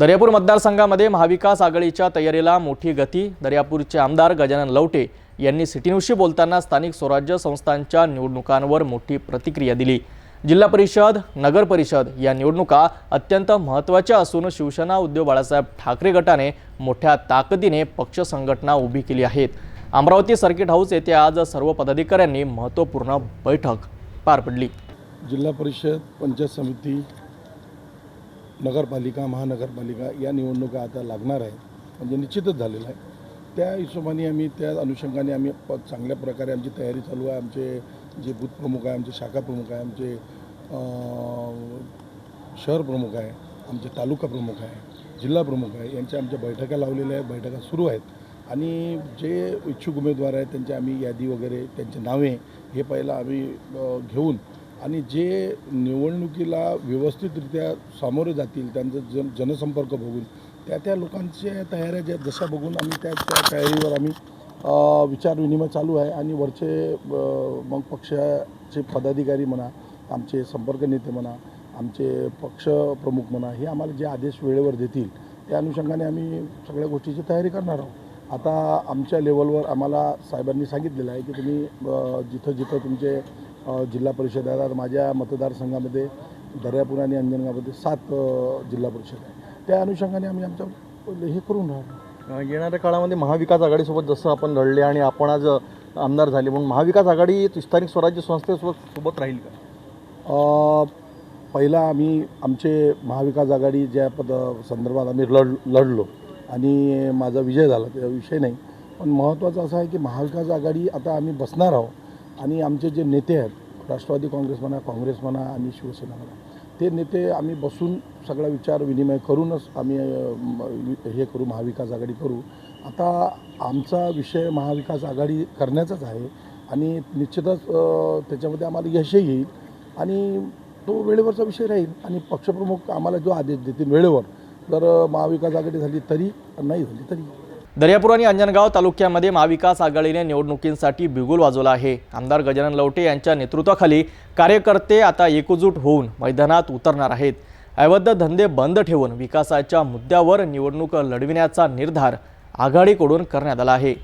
दर्यापूर मतदारसंघामध्ये महाविकास आघाडीच्या तयारीला मोठी गती दर्यापूरचे आमदार गजानन लवटे यांनी सिटी बोलताना स्थानिक स्वराज्य संस्थांच्या निवडणुकांवर मोठी प्रतिक्रिया दिली. जिल्हा परिषद नगर परिषद या निवडणुका अत्यंत महत्त्वाच्या असून शिवसेना उद्धव बाळासाहेब ठाकरे गटाने मोठ्या ताकदीने पक्ष संघटना उभी केली आहेत. अमरावती सर्किट हाऊस येथे आज सर्व पदाधिकाऱ्यांनी महत्त्वपूर्ण बैठक पार पडली. जिल्हा परिषद पंचायत समिती नगरपालिका महानगरपालिका या निवडणुका आता लागणार आहेत. म्हणजे निश्चितच झालेलं आहे. त्या हिशोबाने आम्ही त्या अनुषंगाने आम्ही प चांगल्या प्रकारे आमची तयारी चालू आहे. आमचे जे बूथ प्रमुख आहे आमचे शाखा प्रमुख आहे आमचे शहर प्रमुख आहे आमचे तालुका प्रमुख आहे जिल्हा प्रमुख आहे यांच्या आमच्या बैठका लावलेल्या आहेत बैठका सुरू आहेत. आणि जे इच्छुक उमेदवार आहेत त्यांच्या आम्ही यादी वगैरे त्यांचे नावे हे पहिला आम्ही घेऊन आणि जे निवडणुकीला व्यवस्थितरित्या सामोरे जातील त्यांचं जन जनसंपर्क बघून त्या त्या लोकांच्या तयाऱ्या ज्या जशा बघून आम्ही त्या त्या तयारीवर आम्ही विचारविनिमय चालू आहे आणि वरचे मग पक्षाचे पदाधिकारी म्हणा आमचे संपर्क नेते म्हणा आमचे पक्ष प्रमुख म्हणा हे आम्हाला जे आदेश वेळेवर देतील त्या अनुषंगाने आम्ही सगळ्या गोष्टीची तयारी करणार आहोत. आता आमच्या लेवलवर आम्हाला साहेबांनी सांगितलेलं आहे की तुम्ही जिथं जिथं तुमचे जिल्हा परिषद आहे आता माझ्या मतदारसंघामध्ये दर्यापूर आणि अंजनगावमध्ये सात जिल्हा परिषद आहे त्या अनुषंगाने आम्ही आमच्या हे करून राहिलो अ, येणाऱ्या काळामध्ये महाविकास आघाडीसोबत जसं आपण लढले आणि आपण आज आमदार झाले म्हणून महाविकास आघाडी स्थानिक स्वराज्य संस्थेसोबत सोबत राहील का? पहिला आम्ही आमचे महाविकास आघाडी ज्या पद संदर्भात आम्ही लढ लढलो. आणि माझा विजय झाला त्या विषय नाही. पण महत्त्वाचं असं आहे की महाविकास आघाडी आता आम्ही बसणार आहोत. आणि आमचे जे नेते आहेत राष्ट्रवादी काँग्रेस म्हणा काँग्रेस म्हणा आणि शिवसेना म्हणा ते नेते आम्ही बसून सगळा विचार विनिमय करूनच आम्ही हे करू महाविकास आघाडी करू. आता आमचा विषय महाविकास आघाडी करण्याचाच आहे आणि निश्चितच त्याच्यामध्ये आम्हाला यशही येईल आणि तो वेळेवरचा विषय राहील आणि पक्षप्रमुख आम्हाला जो आदेश देतील वेळेवर जर महाविकास आघाडी झाली तरी नाही झाली तरी. दर्यापूर आणि अंजनगाव तालुक्यामध्ये महाविकास आघाडीने निवडणुकींसाठी बिगुल वाजवला आहे. आमदार गजानन लवटे यांच्या नेतृत्वाखाली कार्यकर्ते आता एकजूट होऊन मैदानात उतरणार आहेत. अवैध धंदे बंद ठेवून विकासाच्या मुद्द्यावर निवडणूक लढविण्याचा निर्धार आघाडीकडून करण्यात आला आहे.